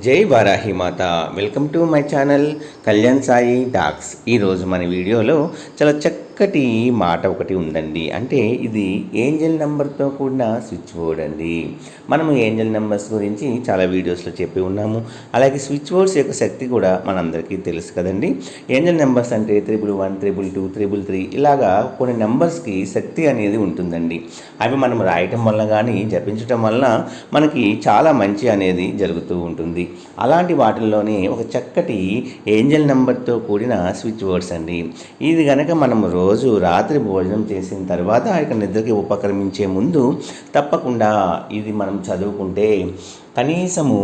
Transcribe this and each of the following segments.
జై Varahi Mata. Welcome to my channel Kalyan Sai talks ఈరోజు మన వీడియోలో చాలా చక్కటి మాట ఒకటి ఉందండి. అంటే ఇది ఏంజల్ నెంబర్తో కూడిన స్విచ్ బోర్డ్ అండి. మనము ఏంజల్ నెంబర్స్ గురించి చాలా వీడియోస్లో చెప్పి ఉన్నాము. అలాగే స్విచ్ బోర్డ్స్ యొక్క శక్తి కూడా మనందరికీ తెలుసు కదండి. ఏంజల్ నెంబర్స్ అంటే triple one triple two triple three ఇలాగా కొన్ని నెంబర్స్కి శక్తి అనేది ఉంటుందండి. అవి మనం రాయటం వల్ల కానీ జపించటం వల్ల మనకి చాలా మంచి అనేది జరుగుతూ ఉంటుంది. అలాంటి వాటిల్లోనే ఒక చక్కటి ఏంజల్ నెంబర్తో కూడిన స్విచ్ బోర్డ్స్ అండి. ఇది కనుక మనం రోజు రోజు రాత్రి భోజనం చేసిన తర్వాత ఆ యొక్క నిద్రకి ఉపక్రమించే ముందు తప్పకుండా ఇది మనం చదువుకుంటే కనీసము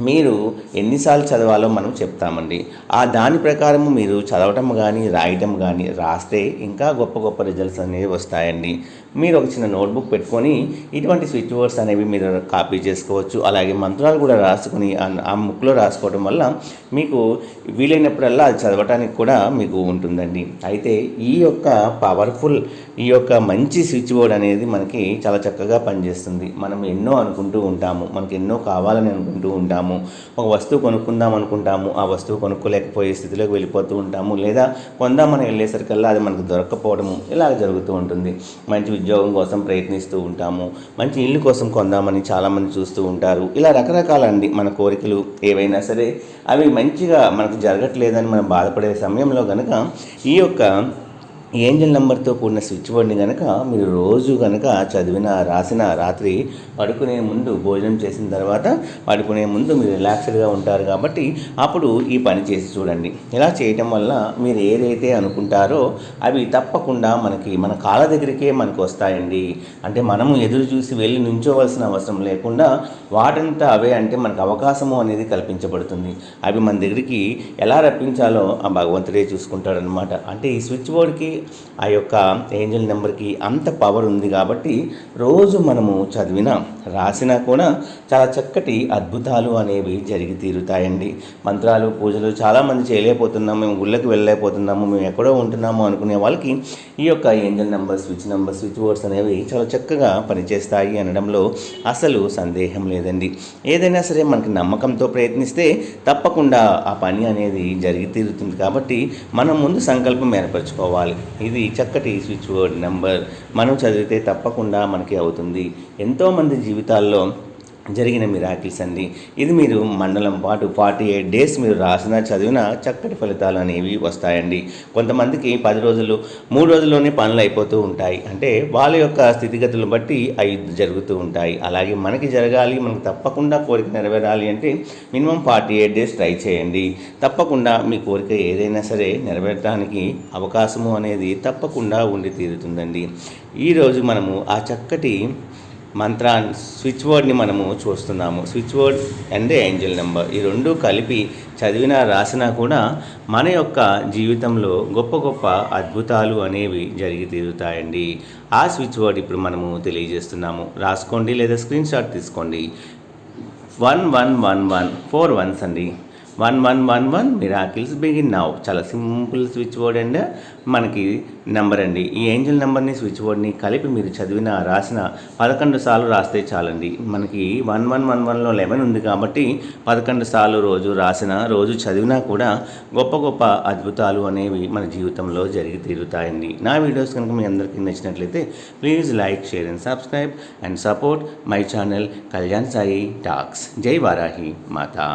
మీరు ఎన్నిసార్లు చదవాలో మనం చెప్తామండి. ఆ దాని ప్రకారము మీరు చదవటం కానీ రాయటం కానీ రాస్తే ఇంకా గొప్ప గొప్ప రిజల్ట్స్ అనేవి వస్తాయండి. మీరు ఒక చిన్న నోట్బుక్ పెట్టుకొని ఇటువంటి స్విచ్ వర్డ్స్ అనేవి మీరు కాపీ చేసుకోవచ్చు. అలాగే మంత్రాలు కూడా రాసుకొని ఆ- ఆ ముక్లో రాసుకోవడం వల్ల మీకు వీలైనప్పుడల్లా అది చదవటానికి కూడా మీకు ఉంటుందండి. అయితే ఈ యొక్క పవర్ఫుల్ ఈ యొక్క మంచి స్విచ్ బోర్డ్ అనేది మనకి చాలా చక్కగా పనిచేస్తుంది. మనం ఎన్నో అనుకుంటూ ఉంటాము. మనకి ఎన్నో కావాలని అనుకుంటూ ఉంటాము. ఒక వస్తువు కొనుక్కుందాం అనుకుంటాము. ఆ వస్తువు కొనుక్కోలేకపోయే స్థితిలోకి వెళ్ళిపోతూ ఉంటాము. లేదా కొందామని వెళ్ళేసరికల్లా అది మనకు దొరకకపోవడము ఇలా జరుగుతూ ఉంటుంది. మంచి ఉద్యోగం కోసం ప్రయత్నిస్తూ ఉంటాము. మంచి ఇల్లు కోసం కొందామని చాలామంది చూస్తూ ఉంటారు. ఇలా రకరకాలండి మన కోరికలు ఏవైనా సరే అవి మంచిగా మనకు జరగట్లేదని మనం బాధపడే సమయంలో కనుక ఈ యొక్క ఏంజల్ నెంబర్తో కూడిన స్విచ్ బోర్డ్ని కనుక మీరు రోజు కనుక చదివిన రాసిన రాత్రి పడుకునే ముందు భోజనం చేసిన తర్వాత పడుకునే ముందు మీరు రిలాక్స్డ్గా ఉంటారు కాబట్టి అప్పుడు ఈ పని చేసి చూడండి. ఇలా చేయటం వల్ల మీరు ఏదైతే అనుకుంటారో అవి తప్పకుండా మనకి మన కాళ్ళ దగ్గరికే మనకు వస్తాయండి. అంటే మనము ఎదురు చూసి వెళ్ళి నుంచోవలసిన అవసరం లేకుండా వాటంతా అవే అంటే మనకు అవకాశము అనేది కల్పించబడుతుంది. అవి మన దగ్గరికి ఎలా రప్పించాలో ఆ భగవంతుడే చూసుకుంటాడనమాట అంటే ఈ స్విచ్ బోర్డ్కి ఆ యొక్క ఏంజల్ నెంబర్కి అంత పవర్ ఉంది కాబట్టి రోజు మనము చదివినా రాసినా కూడా చాలా చక్కటి అద్భుతాలు అనేవి జరిగి తీరుతాయండి. మంత్రాలు పూజలు చాలామంది చేయలేకపోతున్నాము మేము గుళ్ళకి వెళ్ళలేకపోతున్నాము మేము ఎక్కడో ఉంటున్నాము అనుకునే వాళ్ళకి ఈ యొక్క angel number switch number switch boards అనేవి చాలా చక్కగా పనిచేస్తాయి అనడంలో అసలు సందేహం లేదండి. ఏదైనా సరే మనకి నమ్మకంతో ప్రయత్నిస్తే తప్పకుండా ఆ పని అనేది జరిగి తీరుతుంది కాబట్టి మనం ముందు సంకల్పం ఏర్పరచుకోవాలి. ఇది చక్కటి స్విచ్ బోర్డ్ నెంబర్. మనం చదివితే తప్పకుండా మనకి అవుతుంది. ఎంతోమంది జీవితాల్లో జరిగిన మిరాకిల్స్ అండి. ఇది మీరు మండలం పాటు ఫార్టీ ఎయిట్ డేస్ మీరు రాసిన చదివిన చక్కటి ఫలితాలు అనేవి వస్తాయండి. కొంతమందికి పది రోజులు మూడు రోజుల్లోనే పనులు అయిపోతూ ఉంటాయి. అంటే వాళ్ళ యొక్క స్థితిగతులను బట్టి అవి జరుగుతూ ఉంటాయి. అలాగే మనకి జరగాలి మనకు తప్పకుండా కోరిక నెరవేరాలి అంటే minimum forty eight days try చేయండి. తప్పకుండా మీ కోరిక ఏదైనా సరే నెరవేరడానికి అవకాశము అనేది తప్పకుండా ఉండి తీరుతుందండి. ఈరోజు మనము ఆ చక్కటి మంత్రా స్విచ్ బోర్డ్ని మనము చూస్తున్నాము. Switch board and angel number ఈ రెండు కలిపి చదివినా రాసినా కూడా మన యొక్క జీవితంలో గొప్ప గొప్ప అద్భుతాలు అనేవి జరిగి తీరుతాయండి. ఆ స్విచ్ బోర్డ్ ఇప్పుడు మనము తెలియజేస్తున్నాము. రాసుకోండి లేదా స్క్రీన్ షాట్ తీసుకోండి. One one one one four once అండి. One one one one. Miracles begin now చాలా సింపుల్ స్విచ్ బోర్డ్ అండ్ మనకి నెంబర్ అండి. ఈ ఏంజల్ నెంబర్ని స్విచ్ బోర్డ్ని కలిపి మీరు చదివిన రాసిన పదకొండు సార్లు రాస్తే చాలండి. మనకి వన్ వన్ వన్ వన్లో లెవెన్ ఉంది కాబట్టి పదకొండు సార్లు రోజు రాసిన రోజు చదివినా కూడా గొప్ప గొప్ప అద్భుతాలు అనేవి మన జీవితంలో జరిగి తీరుతాయండి. నా వీడియోస్ కనుక మీ అందరికీ నచ్చినట్లయితే please like share and subscribe and support my channel Kalyan Sai talks. జై వారాహి మాతా.